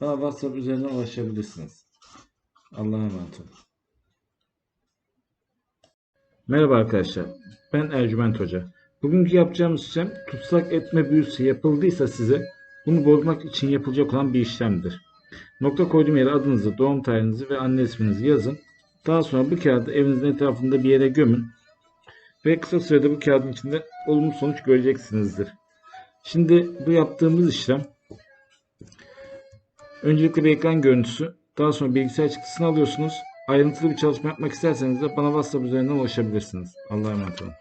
bana WhatsApp üzerinden ulaşabilirsiniz. Allah'a emanet olun. Merhaba arkadaşlar. Ben Ercüment Hoca. Bugünkü yapacağımız işlem tutsak etme büyüsü yapıldıysa size bunu bozmak için yapılacak olan bir işlemdir. Nokta koyduğum yere adınızı, doğum tarihinizi ve anne isminizi yazın. Daha sonra bu kağıdı evinizin etrafında bir yere gömün. Ve kısa sürede bu kağıdın içinde olumlu sonuç göreceksinizdir. Şimdi bu yaptığımız işlem öncelikle bir ekran görüntüsü, daha sonra bilgisayar çıktısını alıyorsunuz. Ayrıntılı bir çalışma yapmak isterseniz de bana WhatsApp üzerinden ulaşabilirsiniz. Allah'a emanet olun.